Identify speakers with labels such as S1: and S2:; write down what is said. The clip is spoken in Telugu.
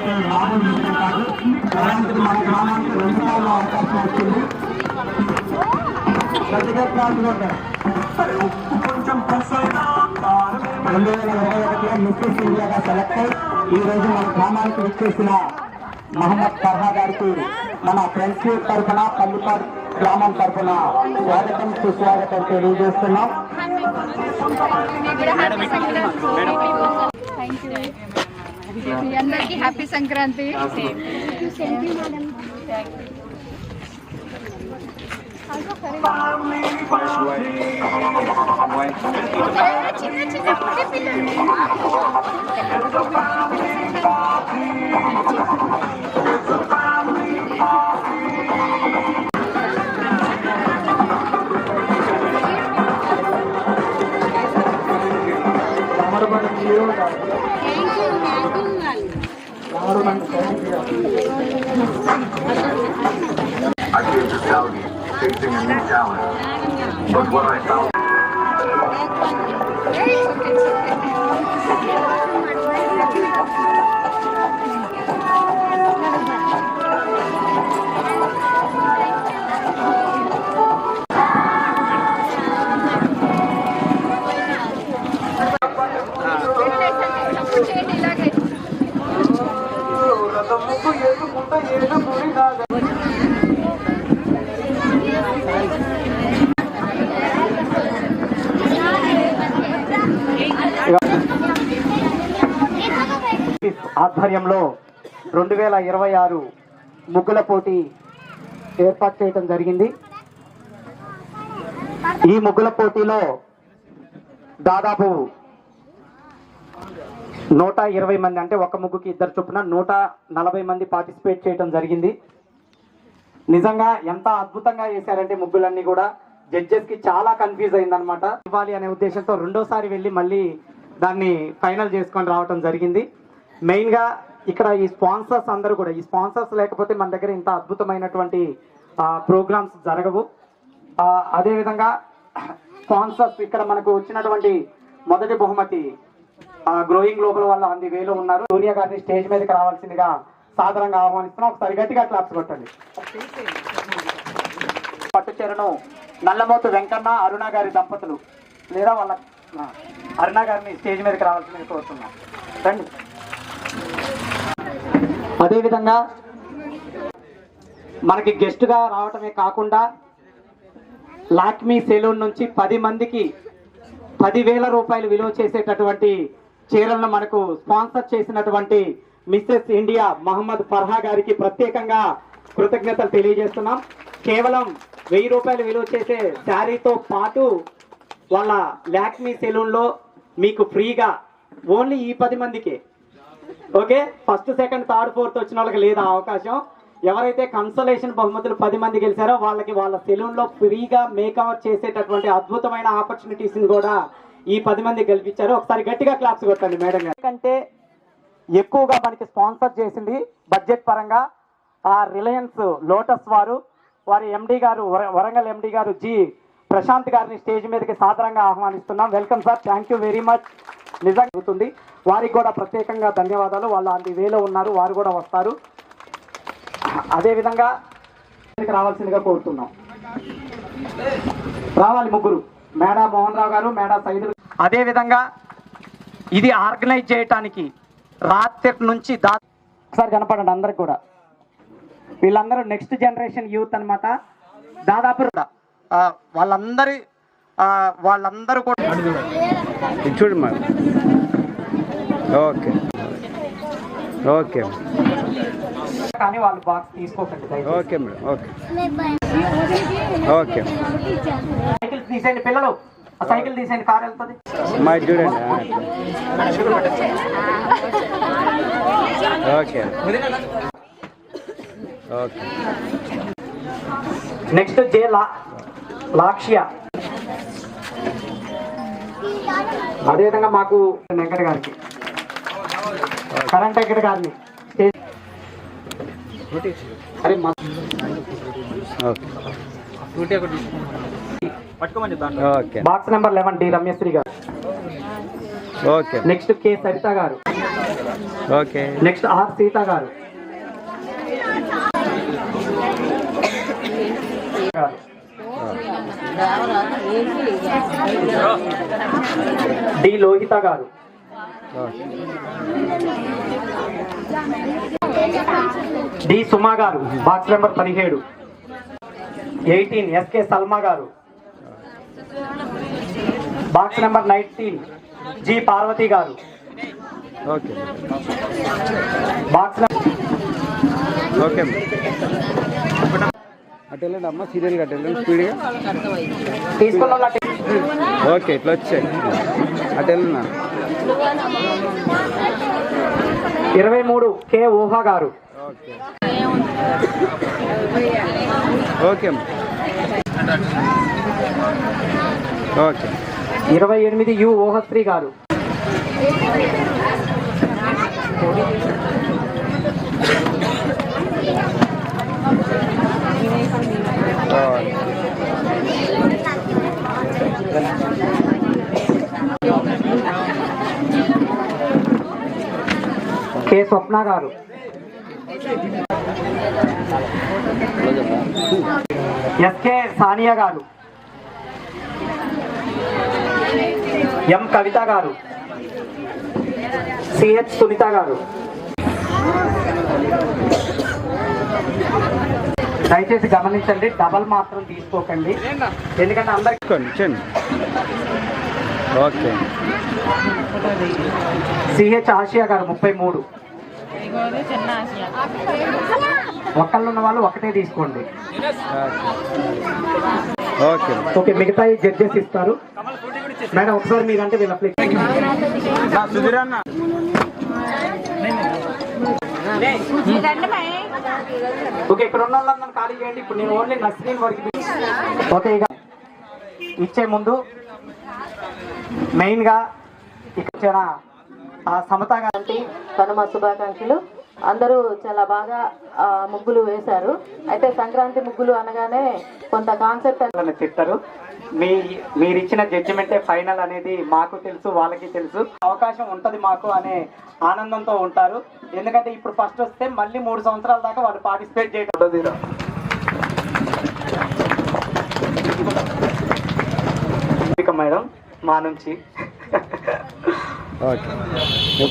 S1: రావడం అంటే మామూలు కాదు. అలాంటిది మన గ్రామానికి రెండు సార్లు అవకాశం వచ్చింది. గట్టిగా రెండు వేల ఇరవై ఒకటిలో మిస్సెస్ ఇండియాగా సెలెక్ట్ అయి ఈ రోజు మన గ్రామానికి విచ్చేసిన మహమ్మద్ ఫర్హా గారికి మన ఫ్రెండ్స్ తరఫున పల్లిపాడు గ్రామం తరఫున స్వాగతం సుస్వాగతం తెలియజేస్తున్నాం.
S2: మీ అందరికీ హ్యాపీ సంక్రాంతి చిన్న చిన్న పుట్టి పిల్లలు
S3: I came to Saudi facing a new challenge. But what I found
S1: ఆధ్వర్యంలో రెండు వేల ఇరవై ఆరు ముగ్గుల పోటీ ఏర్పాటు చేయడం జరిగింది. ఈ ముగ్గుల పోటీలో దాదాపు నూట ఇరవై మంది అంటే ఒక ముగ్గుకి ఇద్దరు చొప్పున నూట నలభై మంది పార్టిసిపేట్ చేయడం జరిగింది. నిజంగా ఎంత అద్భుతంగా చేశారంటే ముగ్గులన్నీ కూడా. జడ్జెస్కి చాలా కన్ఫ్యూజ్ అయిందనమాట ఇవ్వాలి అనే ఉద్దేశంతో రెండోసారి వెళ్ళి మళ్ళీ దాన్ని ఫైనల్ చేసుకొని రావటం జరిగింది. మెయిన్గా ఇక్కడ ఈ స్పాన్సర్స్ అందరూ కూడా ఈ స్పాన్సర్స్ లేకపోతే మన దగ్గర ఇంత అద్భుతమైనటువంటి ప్రోగ్రామ్స్ జరగవు. అదేవిధంగా స్పాన్సర్స్ ఇక్కడ మనకు వచ్చినటువంటి మొదటి బహుమతి గ్రోయింగ్ లోపల వల్ల అంది వేలో ఉన్నారు. సూర్య గారిని స్టేజ్ మీదకి రావాల్సిందిగా సాధారణంగా ఆహ్వానిస్తున్నాం. ఒకసారి గట్టిగా క్లాప్స్ కొట్టండి. పట్టుచీరను నల్లమోతు వెంకన్న అరుణ గారి దంపతులు లేదా వాళ్ళ అరుణ గారిని స్టేజ్ మీదకి రావాల్సిందిగా కోరుతున్నాం. రండి. అదేవిధంగా మనకి గెస్ట్గా రావటమే కాకుండా లాక్మీ సెలూన్ నుంచి పది మందికి పదివేల రూపాయలు విలువ చేసేటటువంటి చీరలను మనకు స్పాన్సర్ చేసినటువంటి మిస్సెస్ ఇండియా మహమ్మద్ ఫర్హా గారికి ప్రత్యేకంగా కృతజ్ఞతలు తెలియజేస్తున్నాం. కేవలం వెయ్యి రూపాయలు విలువ చేసే శారీతో పాటు వాళ్ళ లాక్మీ సెలూన్లో మీకు ఫ్రీగా ఓన్లీ ఈ పది మందికే okay? First second third fourth వచ్చిన వాళ్ళకి లేదా అవకాశం. ఎవరైతే కన్సలేషన్ బహుమతులు పది మంది గెలిచారో వాళ్ళకి వాళ్ళ సెలూన్లో ఫ్రీగా మేకవర్ చేసేటటువంటి అద్భుతమైన ఆపర్చునిటీస్ని కూడా ఈ పది మంది గెలిపించారు. ఒకసారి గట్టిగా క్లాప్స్ కొట్టండి మేడం గారు. కంటే ఎక్కువగా మనకి స్పాన్సర్ చేసింది బడ్జెట్ పరంగా ఆ రిలయన్స్ లోటస్ వారు. వారి ఎండి గారు వర- వరంగల్ ఎండి గారు జి ప్రశాంత్ గారిని స్టేజ్ మీదకి సాదరంగా ఆహ్వానిస్తున్నాం. Welcome sir thank you very much నిజంగా జరుగుతుంది. వారికి కూడా ప్రత్యేకంగా ధన్యవాదాలు. వాళ్ళు అంది వేలో ఉన్నారు వారు కూడా వస్తారు. అదేవిధంగా రావాల్సిందిగా కోరుతున్నాం. రావాలి ముగ్గురు. మేడా మోహన్ రావు గారు మేడా సైదులు అదేవిధంగా ఇది ఆర్గనైజ్ చేయటానికి రాత్రి నుంచి దా ఒకసారి కనపడండి అందరికి కూడా. వీళ్ళందరూ నెక్స్ట్ జనరేషన్ యూత్ అన్నమాట. దాదాపు వాళ్ళందరి వాళ్ళందరూ కూడా
S4: చూడమ్మా చూడు ఓకే. ఓకే.
S1: కానీ వాళ్ళు బాక్స్ తీసుకోకండి దయచేసి.
S4: Okay madam okay. Okay.
S1: Cycle తీసేయండి పిల్లలు. ఆ సైకిల్ తీసేయండి కార్ వెళ్తుంది.
S4: మా చూడండి ఓకే. ఓకే.
S1: నెక్స్ట్ జే లా లాక్ష్య. అదేవిధంగా మాకు వెంకట గారికి. Current
S4: okay okay.
S1: Box number eleven D Ramyasri గారు.
S4: ఓకే.
S1: నెక్స్ట్ కె సరిత గారు.
S4: ఓకే.
S1: నెక్స్ట్ ఆర్ సీత గారు. డి లోహిత గారు. డి సుమా గారు బాక్స్ నెంబర్ పదిహేడు. ఎయిటీన్ ఎస్కే సల్మా గారు. Box number nineteen G Parvati గారు.
S4: ఓకే.
S1: బాక్స్
S4: ఓకే అటు వెళ్ళండి అమ్మ అటు వెళ్ళండి స్పీడ్గా
S1: తీసుకున్న
S4: ఓకే ఇట్లా వచ్చాయి. అటు వెళ్ళినా
S1: ఇరవై మూడు కె ఊహా గారు.
S4: ఓకే. ఓకే.
S1: ఇరవై ఎనిమిది యు ఊహశ్రీ గారు
S4: ఓకే.
S1: కె స్వప్న గారు. ఎస్కే సానియా గారు. ఎం కవిత గారు. సిహెచ్ సునీత గారు. దయచేసి గమనించండి డబల్ మాత్రం తీసుకోకండి. ఎందుకంటే అందరికి
S4: ఓకే.
S1: సిహెచ్ ఆసియా గారు ముప్పై మూడు. ఒక్కళ్ళు ఉన్న వాళ్ళు ఒకటే తీసుకోండి.
S4: ఓకే.
S1: ఓకే మిగతా జడ్జెస్ ఇస్తారు. మేడం ఒకసారి మీరంటే వీళ్ళ అప్లికేషన్ ఓకే ఇక్కడ ఉన్న వాళ్ళందరూ ఖాళీ చేయండి. ఇప్పుడు నేను ఓన్లీ నర్సరీన్ వరకు ఓకే ఇక ఇచ్చే ముందు మెయిన్గా ఇక్కడ సమత గారి
S5: కనుమ శుభాకాంక్షలు. అందరూ చాలా బాగా ముగ్గులు వేశారు. అయితే సంక్రాంతి ముగ్గులు అనగానే కొంత కాన్సెప్ట్
S1: వాళ్ళని తిట్టరు. మీ మీరిచ్చిన జడ్జిమెంటే ఫైనల్ అనేది మాకు తెలుసు వాళ్ళకి తెలుసు. అవకాశం ఉంటది మాకు అనే ఆనందంతో ఉంటారు. ఎందుకంటే ఇప్పుడు ఫస్ట్ వస్తే మళ్ళీ మూడు సంవత్సరాల దాకా వాళ్ళు పార్టిసిపేట్ చేయడం మేడం మా నుంచి.
S4: ఓకే